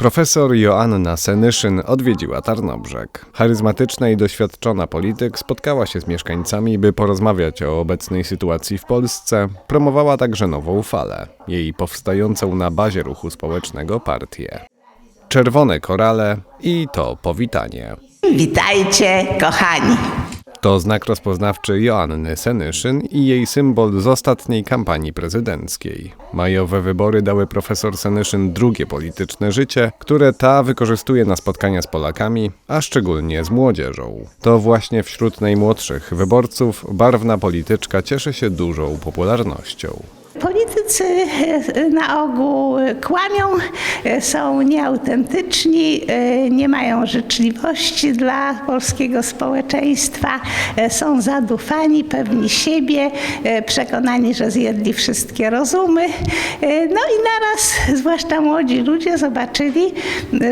Profesor Joanna Senyszyn odwiedziła Tarnobrzeg. Charyzmatyczna i doświadczona polityk spotkała się z mieszkańcami, by porozmawiać o obecnej sytuacji w Polsce. Promowała także nową falę, jej powstającą na bazie ruchu społecznego partię. Czerwone korale i to powitanie. Witajcie, kochani. To znak rozpoznawczy Joanny Senyszyn i jej symbol z ostatniej kampanii prezydenckiej. Majowe wybory dały profesor Senyszyn drugie polityczne życie, które ta wykorzystuje na spotkania z Polakami, a szczególnie z młodzieżą. To właśnie wśród najmłodszych wyborców barwna polityczka cieszy się dużą popularnością. Politycy e, na ogół kłamią, e, są nieautentyczni, e, nie mają życzliwości dla polskiego społeczeństwa, e, są zadufani, pewni siebie, e, przekonani, że zjedli wszystkie rozumy. E, No i naraz, zwłaszcza młodzi ludzie, zobaczyli,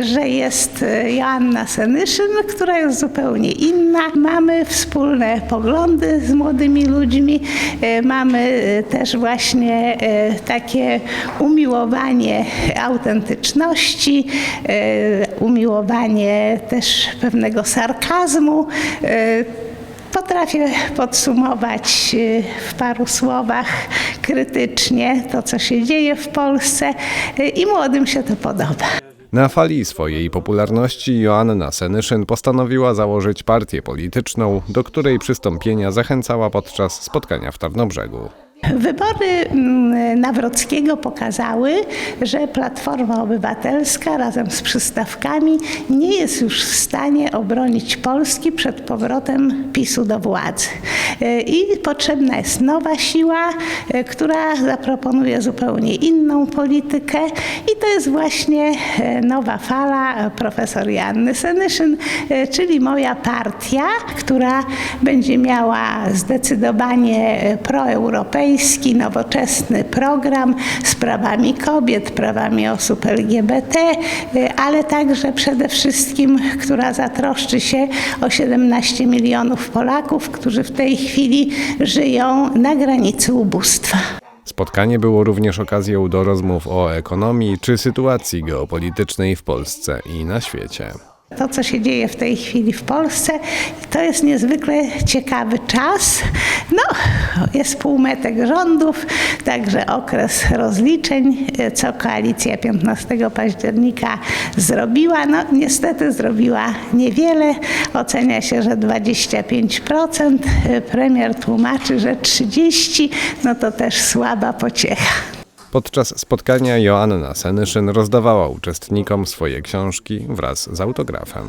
że jest e, Joanna Senyszyn, która jest zupełnie inna. Mamy wspólne poglądy z młodymi ludźmi, e, mamy e, też właśnie e, takie umiłowanie autentyczności, e, umiłowanie też pewnego sarkazmu. E, Potrafię podsumować e, w paru słowach krytycznie to, co się dzieje w Polsce i młodym się to podoba. Na fali swojej popularności Joanna Senyszyn postanowiła założyć partię polityczną, do której przystąpienia zachęcała podczas spotkania w Tarnobrzegu. Wybory mm, Nawrockiego pokazały, że Platforma Obywatelska razem z przystawkami nie jest już w stanie obronić Polski przed powrotem PiSu do władzy. E, I potrzebna jest nowa siła, e, która zaproponuje zupełnie inną politykę i to jest właśnie e, nowa fala profesor Janny Senyszyn, czyli moja partia, która będzie miała zdecydowanie e, proeuropejski, nowoczesny program z prawami kobiet, prawami osób LGBT, e, ale także przede wszystkim, która zatroszczy się o 17 milionów Polaków, którzy w tej chwili żyją na granicy ubóstwa. Spotkanie było również okazją do rozmów o ekonomii czy sytuacji geopolitycznej w Polsce i na świecie. To, co się dzieje w tej chwili w Polsce, to jest niezwykle ciekawy czas. No, jest półmetek rządów, także okres rozliczeń, co koalicja 15 października zrobiła. No, niestety zrobiła niewiele. Ocenia się, że 25%. Premier tłumaczy, że 30%. No to też słaba pociecha. Podczas spotkania Joanna Senyszyn rozdawała uczestnikom swoje książki wraz z autografem.